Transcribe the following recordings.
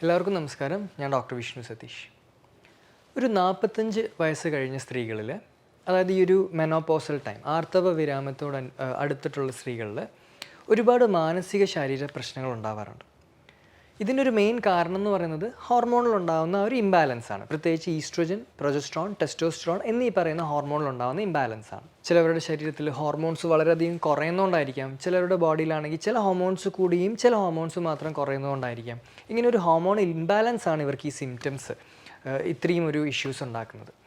എല്ലാവർക്കും നമസ്കാരം. ഞാൻ ഡോക്ടർ വിഷ്ണു സതീഷ്. ഒരു നാൽപ്പത്തഞ്ച് വയസ്സ് കഴിഞ്ഞ സ്ത്രീകളിൽ അതായത് ഈ ഒരു മെനോപോസൽ ടൈം ആർത്തവ വിരാമത്തോട് അടുത്തിട്ടുള്ള സ്ത്രീകളിൽ ഒരുപാട് മാനസിക ശാരീരിക പ്രശ്നങ്ങൾ ഉണ്ടാവാറുണ്ട്. ഇതിനൊരു മെയിൻ കാരണം എന്ന് പറയുന്നത് ഹോർമോണിൽ ഉണ്ടാകുന്ന ഒരു ഇംബാലൻസ് ആണ്. പ്രത്യേകിച്ച് ഈസ്ട്രോജൻ പ്രൊജസ്ട്രോൺ ടെസ്റ്റോസ്ട്രോൺ എന്നീ പറയുന്ന ഹോർമോണിൽ ഉണ്ടാകുന്ന ഇംബാലൻസ് ആണ്. ചിലവരുടെ ശരീരത്തിൽ ഹോർമോൺസ് വളരെയധികം കുറയുന്നതുകൊണ്ടായിരിക്കാം. ചിലരുടെ ബോഡിയിലാണെങ്കിൽ ചില ഹോർമോൺസ് കൂടിയും ചില ഹോർമോൺസ് മാത്രം കുറയുന്നതുകൊണ്ടായിരിക്കാം. ഇങ്ങനെ ഒരു ഹോർമോൺ ഇംബാലൻസ് ആണ് ഇവർക്ക് ഈ സിംറ്റംസ് ഇത്രയും ഒരു ഇഷ്യൂസ് ഉണ്ടാക്കുന്നത്.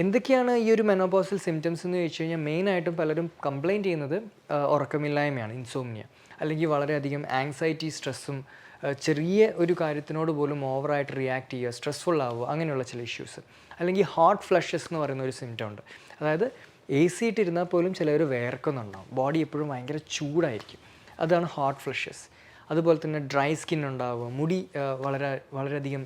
എന്തൊക്കെയാണ് ഈ ഒരു മെനോപോസൽ സിംറ്റംസ് എന്ന് ചോദിച്ചു കഴിഞ്ഞാൽ മെയിനായിട്ടും പലരും കംപ്ലൈന്റ് ചെയ്യുന്നത് ഉറക്കമില്ലായ്മയാണ് ഇൻസോമിയ അല്ലെങ്കിൽ വളരെയധികം ആങ്സൈറ്റി സ്ട്രെസ്സും ചെറിയ ഒരു കാര്യത്തിനോട് പോലും ഓവറായിട്ട് റിയാക്ട് ചെയ്യുക സ്ട്രെസ്ഫുൾ ആവുക അങ്ങനെയുള്ള ചില ഇഷ്യൂസ് അല്ലെങ്കിൽ ഹാർട്ട് ഫ്ലഷസ് എന്ന് പറയുന്ന ഒരു സിംറ്റം ഉണ്ട്. അതായത് എ സി ഇട്ടിരുന്നാൽ പോലും ചിലർ വേർക്കുന്നുണ്ടാവും. ബോഡി എപ്പോഴും ഭയങ്കര ചൂടായിരിക്കും. അതാണ് ഹാർട്ട് ഫ്ലഷസ് അതുപോലെ തന്നെ ഡ്രൈ സ്കിൻ ഉണ്ടാവുക മുടി വളരെ വളരെയധികം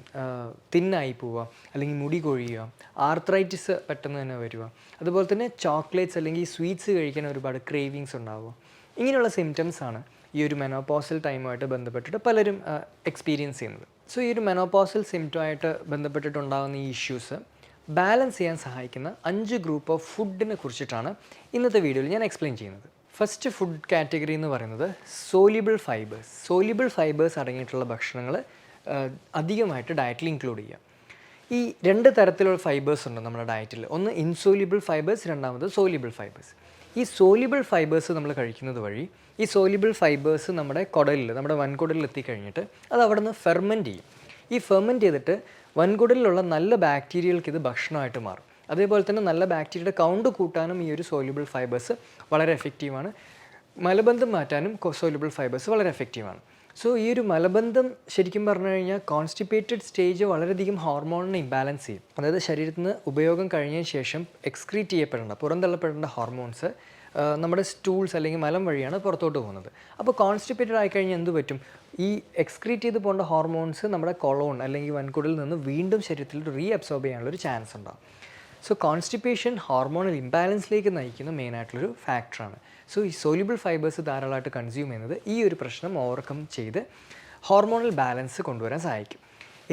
തിന്നായി പോവുക അല്ലെങ്കിൽ മുടി കൊഴിയുക ആർത്രൈറ്റിസ് പെട്ടെന്ന് തന്നെ വരിക. അതുപോലെ തന്നെ ചോക്ലേറ്റ്സ് അല്ലെങ്കിൽ സ്വീറ്റ്സ് കഴിക്കാൻ ഒരുപാട് ക്രേവിങ്സ് ഉണ്ടാവുക. ഇങ്ങനെയുള്ള സിംറ്റംസ് ആണ് ഈ ഒരു മെനോപോസൽ ടൈമുമായിട്ട് ബന്ധപ്പെട്ടിട്ട് പലരും എക്സ്പീരിയൻസ് ചെയ്യുന്നത്. സോ ഈ ഒരു മെനോപോസൽ സിംറ്റമായിട്ട് ബന്ധപ്പെട്ടിട്ടുണ്ടാകുന്ന ഈ ഇഷ്യൂസ് ബാലൻസ് ചെയ്യാൻ സഹായിക്കുന്ന അഞ്ച് ഗ്രൂപ്പ് ഓഫ് ഫുഡിനെ കുറിച്ചിട്ടാണ് ഇന്നത്തെ വീഡിയോയിൽ ഞാൻ എക്സ്പ്ലെയിൻ ചെയ്യുന്നത്. ഫസ്റ്റ് ഫുഡ് കാറ്റഗറി എന്ന് പറയുന്നത് സോലിബിൾ ഫൈബേഴ്സ്. സോലിബിൾ ഫൈബേഴ്സ് അടങ്ങിയിട്ടുള്ള ഭക്ഷണങ്ങൾ അധികമായിട്ട് ഡയറ്റിൽ ഇൻക്ലൂഡ് ചെയ്യുക ഈ രണ്ട് തരത്തിലുള്ള ഫൈബേഴ്സ് ഉണ്ട് നമ്മുടെ ഡയറ്റിൽ ഒന്ന് ഇൻസോലിബിൾ ഫൈബേഴ്സ് രണ്ടാമത് സോലിബിൾ ഫൈബേഴ്സ്. ഈ സോലിബിൾ ഫൈബേഴ്സ് നമ്മൾ കഴിക്കുന്നത് വഴി ഈ സോലിബിൾ ഫൈബേഴ്സ് നമ്മുടെ കുടലിൽ നമ്മുടെ വൻകുടലിൽ എത്തിക്കഴിഞ്ഞിട്ട് അത് അവിടെ നിന്ന് ഫെർമെന്റ് ചെയ്യും. ഈ ഫെർമെന്റ് ചെയ്തിട്ട് വൻകുടലിലുള്ള നല്ല ബാക്ടീരിയകൾക്ക് ഇത് ഭക്ഷണമായിട്ട് മാറും. അതേപോലെ തന്നെ നല്ല ബാക്ടീരിയയുടെ കൗണ്ട് കൂട്ടാനും ഈ ഒരു സോല്യൂബിൾ ഫൈബേഴ്സ് വളരെ എഫക്റ്റീവാണ് മലബന്ധം മാറ്റാനും സോല്യൂബിൾ ഫൈബേഴ്സ് വളരെ എഫക്റ്റീവാണ് സോ ഈ ഒരു മലബന്ധം ശരിക്കും പറഞ്ഞു കഴിഞ്ഞാൽ കോൺസ്റ്റിപ്പേറ്റഡ് സ്റ്റേജ് വളരെയധികം ഹോർമോണിനെ ഇംബാലൻസ് ചെയ്യും. അതായത് ശരീരത്തിൽ നിന്ന് ഉപയോഗം കഴിഞ്ഞതിന് ശേഷം എക്സ്ക്രീറ്റ് ചെയ്യപ്പെടേണ്ട പുറന്തള്ളപ്പെടേണ്ട ഹോർമോൺസ് നമ്മുടെ സ്റ്റൂൾസ് അല്ലെങ്കിൽ മലം വഴിയാണ് പുറത്തോട്ട് പോകുന്നത്. അപ്പോൾ കോൺസ്റ്റിപ്പേറ്റഡ് ആയിക്കഴിഞ്ഞാൽ എന്ത് പറ്റും? ഈ എക്സ്ക്രീറ്റ് ചെയ്ത് പോകേണ്ട ഹോർമോൺസ് നമ്മുടെ കൊളോൺ അല്ലെങ്കിൽ വൻകുടലിൽ നിന്ന് വീണ്ടും ശരീരത്തിൽ റീ അബ്സോർബ് ചെയ്യാനുള്ള ഒരു ചാൻസ് ഉണ്ടാകും സോ കോൺസ്റ്റിപ്പേഷൻ ഹോർമോണൽ ഇംബാലൻസിലേക്ക് നയിക്കുന്ന മെയിൻ ആയിട്ടുള്ളൊരു ഫാക്ടറാണ് സോ ഈ സോലിബിൾ ഫൈബേഴ്സ് ധാരാളമായിട്ട് കൺസ്യൂം ചെയ്യുന്നത് ഈ ഒരു പ്രശ്നം ഓവർകം ചെയ്ത് ഹോർമോണൽ ബാലൻസ് കൊണ്ടുവരാൻ സഹായിക്കും.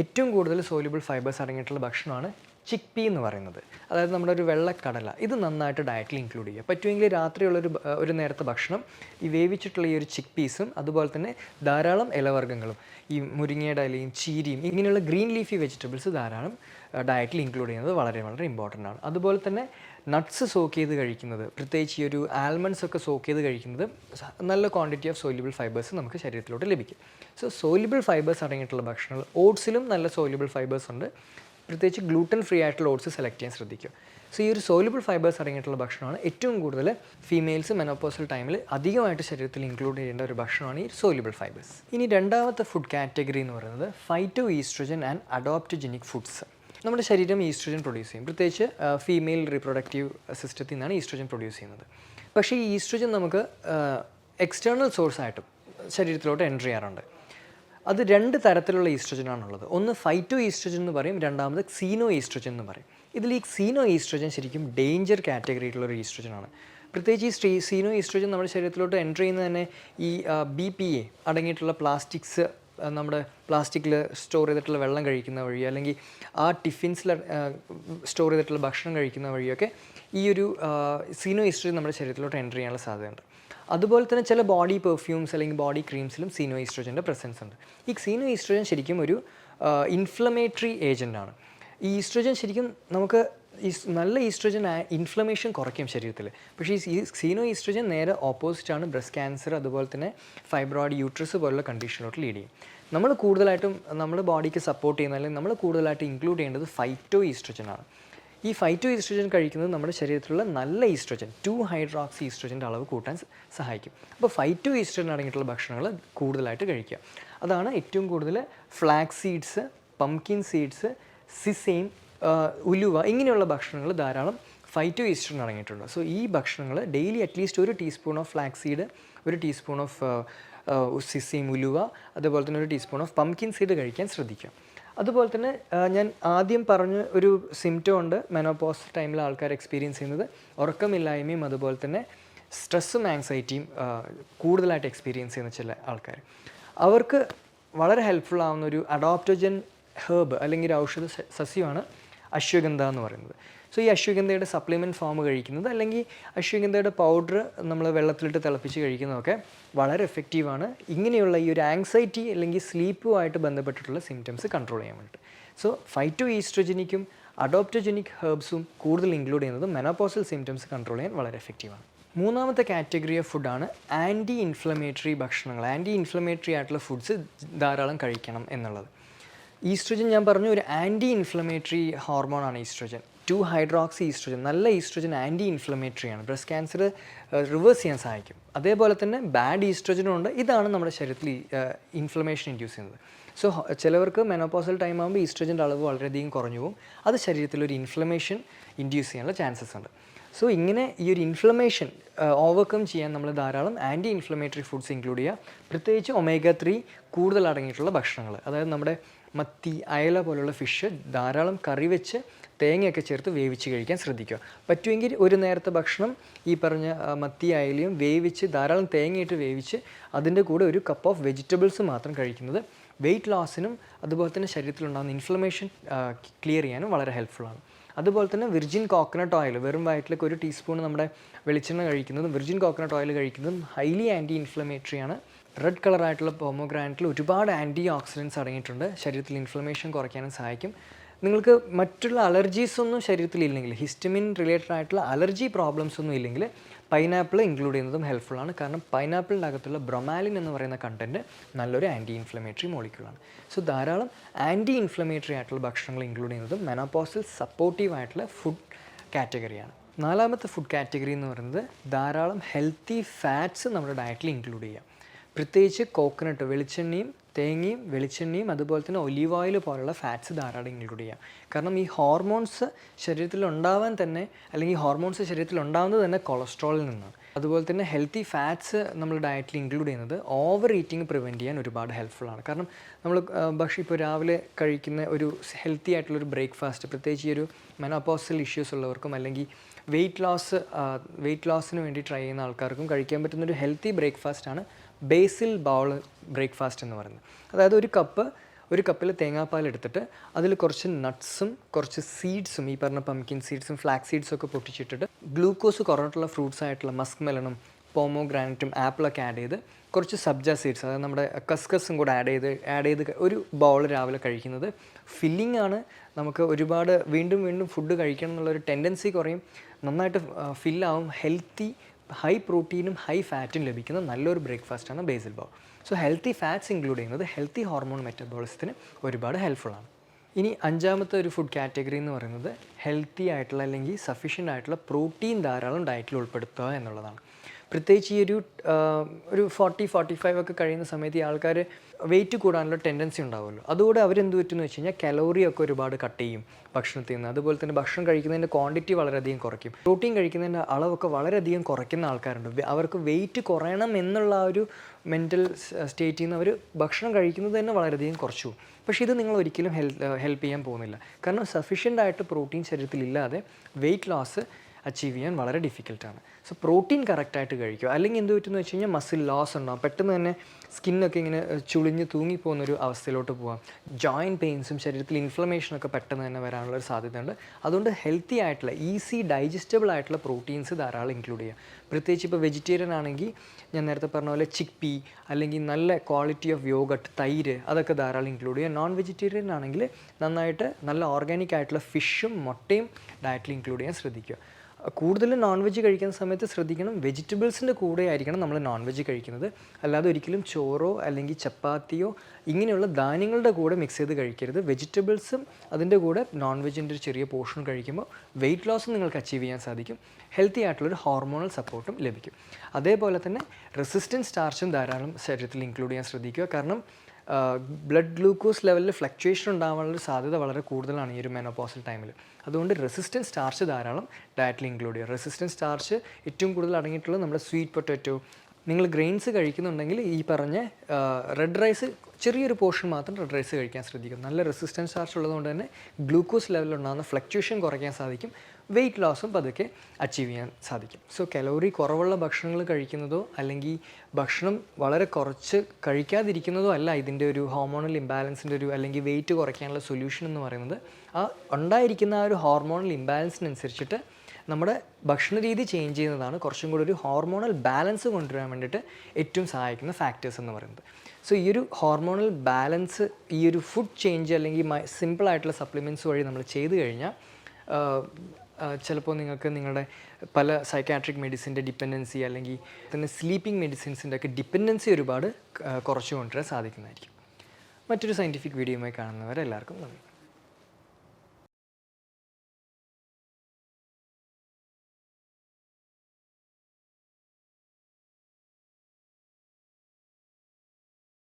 ഏറ്റവും കൂടുതൽ സോലിബിൾ ഫൈബേഴ്സ് അടങ്ങിയിട്ടുള്ള ഭക്ഷണമാണ് ചിക്ക് പീ എന്ന് പറയുന്നത്. അതായത് നമ്മുടെ ഒരു വെള്ളക്കടല. ഇത് നന്നായിട്ട് ഡയറ്റിൽ ഇൻക്ലൂഡ് ചെയ്യുക. പറ്റുമെങ്കിൽ രാത്രിയുള്ളൊരു ഒരു നേരത്തെ ഭക്ഷണം ഈ വേവിച്ചിട്ടുള്ള ഈ ഒരു ചിക്ക് പീസും അതുപോലെ തന്നെ ധാരാളം ഇലവർഗങ്ങളും ഈ മുരിങ്ങയുടെ ഇലയും ചീരിയും ഇങ്ങനെയുള്ള ഗ്രീൻ ലീഫി വെജിറ്റബിൾസ് ധാരാളം ഡയറ്റിൽ ഇൻക്ലൂഡ് ചെയ്യുന്നത് വളരെ വളരെ ഇമ്പോർട്ടന്റ് ആണ്. അതുപോലെ തന്നെ നട്ട്സ് സോക്ക് ചെയ്ത് കഴിക്കുന്നത് പ്രത്യേകിച്ച് ഈ ഒരു ആൽമണ്ട്സ് ഒക്കെ സോക്ക് ചെയ്ത് കഴിക്കുന്നത് നല്ല ക്വാണ്ടിറ്റി ഓഫ് സോലിബിൾ ഫൈബേഴ്സ് നമുക്ക് ശരീരത്തിലോട്ട് ലഭിക്കും. സോ സോലിബിൾ ഫൈബേഴ്സ് അടങ്ങിയിട്ടുള്ള ഭക്ഷണങ്ങൾ ഓട്സിലും നല്ല സോലിബിൾ ഫൈബേഴ്സ് ഉണ്ട്. പ്രത്യേകിച്ച് ഗ്ലൂട്ടൻ ഫ്രീ ആയിട്ടുള്ള ഓട്സ് സെലക്ട് ചെയ്യാൻ ശ്രദ്ധിക്കുക. സോ ഈ ഒരു സോലിബിൾ ഫൈബേഴ്സ് അടങ്ങിയിട്ടുള്ള ഭക്ഷണമാണ് ഏറ്റവും കൂടുതൽ ഫീമെയിൽസ് മെനോപ്പോസൽ ടൈമിൽ അധികമായിട്ട് ശരീരത്തിൽ ഇൻക്ലൂഡ് ചെയ്യേണ്ട ഒരു ഭക്ഷണമാണ് ഈ സോലിബിൾ ഫൈബേഴ്സ് ഇനി രണ്ടാമത്തെ ഫുഡ് കാറ്റഗറി എന്ന് പറയുന്നത് phyto estrogen and adaptogenic foods നമ്മുടെ ശരീരം ഈസ്ട്രജൻ പ്രൊഡ്യൂസ് ചെയ്യും. പ്രത്യേകിച്ച് ഫീമെയിൽ റീപ്രൊഡക്റ്റീവ് സിസ്റ്റത്തിൽ നിന്നാണ് ഈസ്ട്രജൻ പ്രൊഡ്യൂസ് ചെയ്യുന്നത്. പക്ഷേ ഈ ഈസ്ട്രജൻ നമുക്ക് എക്സ്റ്റേണൽ സോഴ്സായിട്ടും ശരീരത്തിലോട്ട് എൻട്രി ചെയ്യാറുണ്ട്. അത് രണ്ട് തരത്തിലുള്ള ഈസ്ട്രജൻ ആണുള്ളത്. ഒന്ന് ഫൈറ്റോ ഈസ്ട്രജൻ എന്ന് പറയും രണ്ടാമത് സീനോ ഈസ്ട്രജൻ എന്ന് പറയും. ഇതിൽ ഈ സീനോ ഈസ്ട്രജൻ ശരിക്കും ഡേഞ്ചർ കാറ്റഗറിയിലുള്ള ഒരു ഈസ്ട്രജൻ ആണ്. പ്രത്യേകിച്ച് ഈ സ്ട്രീ സീനോ ഈസ്ട്രജൻ നമ്മുടെ ശരീരത്തിലോട്ട് എന്റർ ചെയ്യുന്ന തന്നെ ഈ ബി പി എ അടങ്ങിയിട്ടുള്ള പ്ലാസ്റ്റിക്സ് നമ്മുടെ പ്ലാസ്റ്റിക്കിൽ സ്റ്റോർ ചെയ്തിട്ടുള്ള വെള്ളം കഴിക്കുന്ന വഴി അല്ലെങ്കിൽ ആ ടിഫിൻസിൽ സ്റ്റോർ ചെയ്തിട്ടുള്ള ഭക്ഷണം കഴിക്കുന്ന വഴിയൊക്കെ ഈ ഒരു സീനോ ഈസ്ട്രജൻ നമ്മുടെ ശരീരത്തിലോട്ട് എന്റർ ചെയ്യാനുള്ള സാധ്യതയുണ്ട്. അതുപോലെ തന്നെ ചില ബോഡി പെർഫ്യൂംസ് അല്ലെങ്കിൽ ബോഡി ക്രീംസിലും സീനോ ഈസ്ട്രോജന്റെ പ്രസൻസ് ഉണ്ട്. ഈ സീനോ ഈസ്ട്രോജൻ ശരിക്കും ഒരു ഇൻഫ്ലമേറ്ററി ഏജന്റ് ആണ്. ഈ ഈസ്ട്രോജൻ ശരിക്കും നമുക്ക് നല്ല ഈസ്ട്രോജൻ ഇൻഫ്ലമേഷൻ കുറയ്ക്കും ശരീരത്തിൽ പക്ഷേ ഈ സീനോ ഈസ്ട്രോജൻ നേരെ ഓപ്പോസിറ്റ് ആണ് ബ്രസ്റ്റ് ക്യാൻസർ അതുപോലെ തന്നെ ഫൈബ്രോയിഡ് യൂട്രസ് പോലുള്ള കണ്ടീഷനിലോട്ട് ലീഡ് ചെയ്യും. നമ്മൾ കൂടുതലായിട്ടും നമ്മുടെ ബോഡിക്ക് സപ്പോർട്ട് ചെയ്യുന്ന അല്ലെങ്കിൽ നമ്മൾ കൂടുതലായിട്ട് ഇൻക്ലൂഡ് ചെയ്യേണ്ടത് ഫൈറ്റോ ഈസ്ട്രോജൻ ആണ്. ഈ ഫൈറ്റോ ഈസ്ട്രോജൻ കഴിക്കുന്നത് നമ്മുടെ ശരീരത്തിലുള്ള നല്ല ഈസ്ട്രജൻ ടു ഹൈഡ്രോക്സി ഈസ്ട്രോജന്റെ അളവ് കൂട്ടാൻ സഹായിക്കും. അപ്പോൾ ഫൈറ്റോ ഈസ്ട്രോജൻ അടങ്ങിയിട്ടുള്ള ഭക്ഷണങ്ങൾ കൂടുതലായിട്ട് കഴിക്കുക. അതാണ് ഏറ്റവും കൂടുതൽ flax seeds pumpkin seeds sesame ഉലുവ ഇങ്ങനെയുള്ള ഭക്ഷണങ്ങൾ ധാരാളം ഫൈറ്റോ ഈസ്ട്രോജൻ അടങ്ങിയിട്ടുണ്ട്. സോ ഈ ഭക്ഷണങ്ങൾ ഡെയിലി അറ്റ്ലീസ്റ്റ് ഒരു ടീസ്പൂൺ ഓഫ് ഫ്ലാക്സ് സീഡ് ഒരു ടീസ്പൂൺ ഓഫ് സിസെയിം ഉലുവ അതുപോലെ തന്നെ ഒരു ടീസ്പൂൺ ഓഫ് പംകിൻ സീഡ് കഴിക്കാൻ ശ്രദ്ധിക്കുക. അതുപോലെ തന്നെ ഞാൻ ആദ്യം പറഞ്ഞ ഒരു സിംറ്റം ഉണ്ട് മെനോപോസ് ടൈമിൽ ആൾക്കാർ എക്സ്പീരിയൻസ് ചെയ്യുന്നത്. ഉറക്കമില്ലായ്മയും അതുപോലെ തന്നെ സ്ട്രെസ്സും ആങ്സൈറ്റിയും കൂടുതലായിട്ട് എക്സ്പീരിയൻസ് ചെയ്യുന്ന ചില ആൾക്കാർ. അവർക്ക് വളരെ ഹെൽപ്ഫുൾ ആവുന്ന ഒരു അഡോപ്റ്റോജൻ ഹേർബ് അല്ലെങ്കിൽ ഒരു ഔഷധ സസ്യമാണ് അശ്വഗന്ധ എന്ന് പറയുന്നത്. സോ ഈ അശ്വഗന്ധയുടെ സപ്ലിമെന്റ് ഫോം കഴിക്കുന്നത് അല്ലെങ്കിൽ അശ്വഗന്ധയുടെ പൗഡർ നമ്മൾ വെള്ളത്തിലിട്ട് തിളപ്പിച്ച് കഴിക്കുന്നതൊക്കെ വളരെ എഫക്റ്റീവാണ് ഇങ്ങനെയുള്ള ഈ ഒരു ആങ്സൈറ്റി അല്ലെങ്കിൽ സ്ലീപ്പുമായിട്ട് ബന്ധപ്പെട്ടിട്ടുള്ള സിംറ്റംസ് കൺട്രോൾ ചെയ്യാൻ വേണ്ടിയിട്ട്. സോ ഫൈറ്റോ ഈസ്ട്രജനിക്കും അഡോപ്റ്റോജനിക് ഹെർബ്സും കൂടുതൽ ഇൻക്ലൂഡ് ചെയ്യുന്നത് മെനോപോസൽ സിംറ്റംസ് കൺട്രോൾ ചെയ്യാൻ വളരെ എഫക്റ്റീവാണ് മൂന്നാമത്തെ കാറ്റഗറി ഓഫ് ഫുഡാണ് ആന്റി ഇൻഫ്ലമേറ്ററി ഭക്ഷണങ്ങൾ. ആന്റി ഇൻഫ്ലമേറ്ററി ആയിട്ടുള്ള ഫുഡ്സ് ധാരാളം കഴിക്കണം എന്നുള്ളത്. ഈസ്ട്രോജൻ ഞാൻ പറഞ്ഞു ഒരു ആന്റി ഇൻഫ്ലമേറ്ററി ഹോർമോണാണ് ഈസ്ട്രജൻ. ടു ഹൈഡ്രോക്സി ഈസ്ട്രജൻ നല്ല ഈസ്ട്രജൻ ആന്റി ഇൻഫ്ലമേറ്ററി ആണ് ബ്രസ്റ്റ് ക്യാൻസർ റിവേഴ്സ് ചെയ്യാൻ സഹായിക്കും. അതേപോലെ തന്നെ ബാഡ് ഈസ്ട്രജനും ഉണ്ട്. ഇതാണ് നമ്മുടെ ശരീരത്തിൽ ഇൻഫ്ലമേഷൻ ഇൻഡ്യൂസ് ചെയ്യുന്നത്. സോ ചിലവർക്ക് മെനോപോസൽ ടൈം ആകുമ്പോൾ ഈസ്ട്രജന്റെ അളവ് വളരെയധികം കുറഞ്ഞു പോകും. അത് ശരീരത്തിൽ ഒരു ഇൻഫ്ലമേഷൻ ഇൻഡ്യൂസ് ചെയ്യാനുള്ള ചാൻസസ് ഉണ്ട്. സോ ഇങ്ങനെ ഈ ഒരു ഇൻഫ്ലമേഷൻ ഓവർകം ചെയ്യാൻ നമ്മൾ ധാരാളം ആന്റി ഇൻഫ്ലമേറ്ററി ഫുഡ്സ് ഇൻക്ലൂഡ് ചെയ്യുക. പ്രത്യേകിച്ച് ഒമേഗ ത്രീ കൂടുതൽ അടങ്ങിയിട്ടുള്ള ഭക്ഷണങ്ങൾ. അതായത് നമ്മുടെ മത്തി അയല പോലുള്ള ഫിഷ് ധാരാളം കറി വെച്ച് തേങ്ങയൊക്കെ ചേർത്ത് വേവിച്ച് കഴിക്കാൻ ശ്രദ്ധിക്കുക. പറ്റുമെങ്കിൽ ഒരു നേരത്തെ ഭക്ഷണം ഈ പറഞ്ഞ മത്തി അയലയും വേവിച്ച് ധാരാളം തേങ്ങയിട്ട് വേവിച്ച് അതിന്റെ കൂടെ ഒരു കപ്പ് ഓഫ് വെജിറ്റബിൾസ് മാത്രം കഴിക്കുന്നത് വെയിറ്റ് ലോസിനും അതുപോലെ തന്നെ ശരീരത്തിലുണ്ടാകുന്ന ഇൻഫ്ലമേഷൻ ക്ലിയർ ചെയ്യാനും വളരെ ഹെൽപ്ഫുള്ളാണ് അതുപോലെ തന്നെ വിർജിൻ കോക്കനട്ട് ഓയിൽ വെറും വയറ്റിലേക്ക് ഒരു ടീസ്പൂൺ നമ്മുടെ വെളിച്ചെണ്ണ കഴിക്കുന്നതും വിർജിൻ കോക്കനട്ട് ഓയിൽ കഴിക്കുന്നതും ഹൈലി ആന്റി ഇൻഫ്ലമേറ്ററി ആണ്. റെഡ് കളറായിട്ടുള്ള പോമോഗ്രാനറ്റിൽ ഒരുപാട് ആന്റി ഓക്സിഡൻസ് അടങ്ങിയിട്ടുണ്ട്. ശരീരത്തിൽ ഇൻഫ്ലമേഷൻ കുറയ്ക്കാനും സഹായിക്കും. നിങ്ങൾക്ക് മറ്റുള്ള അലർജീസ് ഒന്നും ശരീരത്തിൽ ഇല്ലെങ്കിൽ ഹിസ്റ്റമിൻ റിലേറ്റഡ് ആയിട്ടുള്ള അലർജി പ്രോബ്ലംസ് ഒന്നും ഇല്ലെങ്കിൽ പൈനാപ്പിൾ ഇൻക്ലൂഡ് ചെയ്യുന്നതും ഹെൽപ്ഫുൾ ആണ്. കാരണം പൈനാപ്പിളിന്റെ അകത്തുള്ള ബ്രൊമാലിൻ എന്ന് പറയുന്ന കണ്ടന്റ് നല്ലൊരു ആന്റി ഇൻഫ്ലമേറ്ററി മോളിക്യൂളാണ് സോ ധാരാളം ആന്റി ഇൻഫ്ലമേറ്ററി ആയിട്ടുള്ള ഭക്ഷണങ്ങൾ ഇൻക്ലൂഡ് ചെയ്യുന്നതും മെനോപോസിൽ സപ്പോർട്ടീവ് ആയിട്ടുള്ള ഫുഡ് കാറ്റഗറിയാണ് നാലാമത്തെ ഫുഡ് കാറ്റഗറി എന്ന് പറയുന്നത് ധാരാളം ഹെൽത്തി ഫാറ്റ്സ് നമ്മുടെ ഡയറ്റിൽ ഇൻക്ലൂഡ് ചെയ്യാം. പ്രത്യേകിച്ച് കോക്കനട്ട് വെളിച്ചെണ്ണയും തേങ്ങയും വെളിച്ചെണ്ണയും അതുപോലെ തന്നെ ഒലീവ് ഓയിൽ പോലുള്ള ഫാറ്റ്സ് ധാരാളം ഇൻക്ലൂഡ് ചെയ്യാം കാരണം ഈ ഹോർമോൺസ് ശരീരത്തിൽ ഉണ്ടാവാൻ തന്നെ അല്ലെങ്കിൽ ഹോർമോൺസ് ശരീരത്തിൽ ഉണ്ടാവുന്നത് തന്നെ കൊളസ്ട്രോളിൽ നിന്നാണ്. അതുപോലെ തന്നെ ഹെൽത്തി ഫാറ്റ്സ് നമ്മൾ ഡയറ്റിൽ ഇൻക്ലൂഡ് ചെയ്യുന്നത് ഓവർ ഈറ്റിംഗ് പ്രിവെന്റ് ചെയ്യാൻ ഒരുപാട് ഹെൽപ്ഫുൾ ആണ്. കാരണം നമ്മൾ ഭക്ഷണം ഇപ്പോൾ രാവിലെ കഴിക്കുന്ന ഒരു ഹെൽത്തി ആയിട്ടുള്ളൊരു ബ്രേക്ക്ഫാസ്റ്റ് പ്രത്യേകിച്ച് ഈ ഒരു മെനോപോസൽ ഇഷ്യൂസ് ഉള്ളവർക്കും അല്ലെങ്കിൽ വെയിറ്റ് ലോസ് വെയിറ്റ് ലോസിന് വേണ്ടി ട്രൈ ചെയ്യുന്ന ആൾക്കാർക്കും കഴിക്കാൻ പറ്റുന്ന ഒരു ഹെൽത്തി ബ്രേക്ക്ഫാസ്റ്റ് ആണ് ബേസിൽ ബൗൾ ബ്രേക്ക്ഫാസ്റ്റ് എന്ന് പറയുന്നത്. അതായത് ഒരു കപ്പ് ഒരു കപ്പിൽ തേങ്ങാപ്പാൽ എടുത്തിട്ട് അതിൽ കുറച്ച് നട്ട്സും കുറച്ച് സീഡ്സും ഈ പറഞ്ഞ പംകിൻ സീഡ്സും ഫ്ലാക്സ് സീഡ്സും ഒക്കെ പൊട്ടിച്ചിട്ടിട്ട് ഗ്ലൂക്കോസ് കുറഞ്ഞിട്ടുള്ള ഫ്രൂട്ട്സ് ആയിട്ടുള്ള മസ്ക് മെലണും പോമോഗ്രാനറ്റും ആപ്പിളൊക്കെ ആഡ് ചെയ്ത് കുറച്ച് സബ്ജ സീഡ്സ് അതായത് നമ്മുടെ കസ്കസും കൂടെ ആഡ് ചെയ്ത് ആഡ് ചെയ്ത് ഒരു ബൗൾ രാവിലെ കഴിക്കുന്നത് ഫില്ലിംഗ് ആണ്. നമുക്ക് ഒരുപാട് വീണ്ടും വീണ്ടും ഫുഡ് കഴിക്കണം എന്നുള്ളൊരു ടെൻഡൻസി കുറയും. നന്നായിട്ട് ഫില്ലാവും ഹെൽത്തി ഹൈ പ്രോട്ടീനും ഹൈ ഫാറ്റും ലഭിക്കുന്ന നല്ലൊരു ബ്രേക്ക്ഫാസ്റ്റാണ് basil bowl so healthy fats include ചെയ്യുന്നത് ഹെൽത്തി ഹോർമോൺ മെറ്റബോളിസത്തിന് ഒരുപാട് ഹെൽപ്ഫുള്ളാണ് ഇനി അഞ്ചാമത്തെ ഒരു ഫുഡ് കാറ്റഗറി എന്ന് പറയുന്നത് ഹെൽത്തി ആയിട്ടുള്ള അല്ലെങ്കിൽ സഫീഷ്യന്റ് ആയിട്ടുള്ള പ്രോട്ടീൻ ധാരാളം ഡയറ്റിൽ ഉൾപ്പെടുത്തുക എന്നുള്ളതാണ്. പ്രത്യേകിച്ച് ഈ ഒരു ഒരു ഫോർട്ടി ഫോർട്ടി ഫൈവ് ഒക്കെ കഴിയുന്ന സമയത്ത് ഈ ആൾക്കാർ വെയിറ്റ് കൂടാനുള്ള ടെൻഡൻസി ഉണ്ടാവുമല്ലോ. അതുകൂടെ അവരെന്ത് പറ്റുമെന്ന് വെച്ച് കഴിഞ്ഞാൽ കലോറി ഒക്കെ ഒരുപാട് കട്ട് ചെയ്യും ഭക്ഷണത്തിൽ നിന്ന്. അതുപോലെ തന്നെ ഭക്ഷണം കഴിക്കുന്നതിന്റെ ക്വാണ്ടിറ്റി വളരെയധികം കുറയ്ക്കും. പ്രോട്ടീൻ കഴിക്കുന്നതിന്റെ അളവൊക്കെ വളരെയധികം കുറയ്ക്കുന്ന ആൾക്കാരുണ്ട്. അവർക്ക് വെയിറ്റ് കുറയണം എന്നുള്ള ഒരു മെന്റൽ സ്റ്റേറ്റിൽ നിന്ന് അവർ ഭക്ഷണം കഴിക്കുന്നത് തന്നെ വളരെയധികം കുറച്ചു. പോകും. പക്ഷേ ഇത് നിങ്ങൾ ഒരിക്കലും ഹെൽപ്പ് ഹെൽപ്പ് ചെയ്യാൻ പോകുന്നില്ല. കാരണം സഫീഷ്യന്റ് ആയിട്ട് പ്രോട്ടീൻ ശരീരത്തിൽ ഇല്ലാതെ വെയിറ്റ് ലോസ് അച്ചീവ് ചെയ്യാൻ വളരെ ഡിഫിക്കൽട്ടാണ് സോ പ്രോട്ടീൻ കറക്റ്റായിട്ട് കഴിക്കുക. അല്ലെങ്കിൽ എന്ത് പറ്റുമെന്ന് വെച്ച് കഴിഞ്ഞാൽ മസിൽ ലോസ് ഉണ്ടാവും. പെട്ടെന്ന് തന്നെ സ്കിന്നൊക്കെ ഇങ്ങനെ ചുളിഞ്ഞ് തൂങ്ങിപ്പോകുന്നൊരു അവസ്ഥയിലോട്ട് പോകാം ജോയിന്റ് പെയിൻസും ശരീരത്തിൽ ഇൻഫ്ലമേഷനൊക്കെ പെട്ടെന്ന് തന്നെ വരാനുള്ള ഒരു സാധ്യത ഉണ്ട് അതുകൊണ്ട് ഹെൽത്തി ആയിട്ടുള്ള ഈസി ഡൈജസ്റ്റബിൾ ആയിട്ടുള്ള പ്രോട്ടീൻസ് ധാരാളം ഇൻക്ലൂഡ് ചെയ്യുക പ്രത്യേകിച്ച് ഇപ്പോൾ വെജിറ്റേറിയൻ ആണെങ്കിൽ ഞാൻ നേരത്തെ പറഞ്ഞ പോലെ ചിക്ക് അല്ലെങ്കിൽ നല്ല ക്വാളിറ്റി ഓഫ് യോഗട്ട് തൈര് അതൊക്കെ ധാരാളം ഇൻക്ലൂഡ് ചെയ്യുക നോൺ വെജിറ്റേറിയൻ ആണെങ്കിൽ നന്നായിട്ട് നല്ല ഓർഗാനിക് ആയിട്ടുള്ള ഫിഷും മുട്ടയും ഡയറ്റിൽ ഇൻക്ലൂഡ് ചെയ്യാൻ ശ്രദ്ധിക്കുക. കൂടുതലും നോൺ വെജ് കഴിക്കുന്ന സമയത്ത് ശ്രദ്ധിക്കണം. വെജിറ്റബിൾസിന്റെ കൂടെ ആയിരിക്കണം നമ്മൾ നോൺ വെജ് കഴിക്കുന്നത്. അല്ലാതെ ഒരിക്കലും ചോറോ അല്ലെങ്കിൽ ചപ്പാത്തിയോ ഇങ്ങനെയുള്ള ധാന്യങ്ങളുടെ കൂടെ മിക്സ് ചെയ്ത് കഴിക്കരുത്. വെജിറ്റബിൾസും അതിന്റെ കൂടെ നോൺ വെജിന്റെ ഒരു ചെറിയ പോർഷൻ കഴിക്കുമ്പോൾ വെയിറ്റ് ലോസും നിങ്ങൾക്ക് അച്ചീവ് ചെയ്യാൻ സാധിക്കും. ഹെൽത്തി ആയിട്ടുള്ളൊരു ഹോർമോണൽ സപ്പോർട്ടും ലഭിക്കും. അതേപോലെ തന്നെ റെസിസ്റ്റൻസ് സ്റ്റാർച്ചും ധാരാളം ശരീരത്തിൽ ഇൻക്ലൂഡ് ചെയ്യാൻ ശ്രദ്ധിക്കുക. കാരണം ബ്ലഡ് ഗ്ലൂക്കോസ് ലെവലിൽ ഫ്ലക്ച്വേഷൻ ഉണ്ടാകാനുള്ള സാധ്യത വളരെ കൂടുതലാണ് ഈ ഒരു മെനോപോസൽ ടൈമിൽ അതുകൊണ്ട് റെസിസ്റ്റൻസ് സ്റ്റാർച്ച് ധാരാളം ഡയറ്റിൽ ഇൻക്ലൂഡ് ചെയ്യുക. റെസിസ്റ്റൻസ് സ്റ്റാർച്ച് ഏറ്റവും കൂടുതൽ അടങ്ങിയിട്ടുള്ള നമ്മുടെ സ്വീറ്റ് പൊട്ടാറ്റോ നിങ്ങൾ ഗ്രെയിൻസ് കഴിക്കുന്നുണ്ടെങ്കിൽ ഈ പറഞ്ഞ റെഡ് റൈസ് ചെറിയൊരു പോർഷൻ മാത്രം റെഡ് റൈസ് കഴിക്കാൻ ശ്രദ്ധിക്കും. നല്ല റെസിസ്റ്റൻസ് ചാർജ് ഉള്ളതുകൊണ്ട് തന്നെ ഗ്ലൂക്കോസ് ലെവലിൽ ഉണ്ടാകുന്ന ഫ്ലക്ച്വേഷൻ കുറയ്ക്കാൻ സാധിക്കും. വെയിറ്റ് ലോസും പതുക്കെ അച്ചീവ് ചെയ്യാൻ സാധിക്കും. സോ കലോറി കുറവുള്ള ഭക്ഷണങ്ങൾ കഴിക്കുന്നതോ അല്ലെങ്കിൽ ഭക്ഷണം വളരെ കുറച്ച് കഴിക്കാതിരിക്കുന്നതോ അല്ല ഇതിന്റെ ഒരു ഹോർമോണൽ ഇംബാലൻസിന്റെ ഒരു അല്ലെങ്കിൽ വെയിറ്റ് കുറയ്ക്കാനുള്ള സൊല്യൂഷൻ എന്ന് പറയുന്നത് ആ ഉണ്ടായിരിക്കുന്ന ആ ഒരു ഹോർമോണൽ ഇംബാലൻസിനനുസരിച്ചിട്ട് നമ്മുടെ ഭക്ഷണ രീതി ചേഞ്ച് ചെയ്യുന്നതാണ് കുറച്ചും കൂടി ഒരു ഹോർമോണൽ ബാലൻസ് കൊണ്ടുവരാൻ വേണ്ടിയിട്ട് ഏറ്റവും സഹായിക്കുന്ന ഫാക്ടേഴ്സ് എന്ന് പറയുന്നത്. സോ ഈ ഒരു ഹോർമോണൽ ബാലൻസ് ഈ ഒരു ഫുഡ് ചേഞ്ച് അല്ലെങ്കിൽ സിമ്പിൾ ആയിട്ടുള്ള സപ്ലിമെന്റ്സ് വഴി നമ്മൾ ചെയ്തു കഴിഞ്ഞാൽ ചിലപ്പോൾ നിങ്ങൾക്ക് നിങ്ങളുടെ പല സൈക്കാട്രിക് മെഡിസിന്റെ ഡിപ്പെൻഡൻസി അല്ലെങ്കിൽ തന്നെ സ്ലീപ്പിംഗ് മെഡിസിൻസിന്റെ ഒക്കെ ഡിപ്പെൻഡൻസി ഒരുപാട് കുറച്ചു കൊണ്ടുവരാൻ സാധിക്കുന്നതായിരിക്കും. മറ്റൊരു സയന്റിഫിക് വീഡിയോയുമായി കാണുന്നവരെ എല്ലാവർക്കും നന്ദി.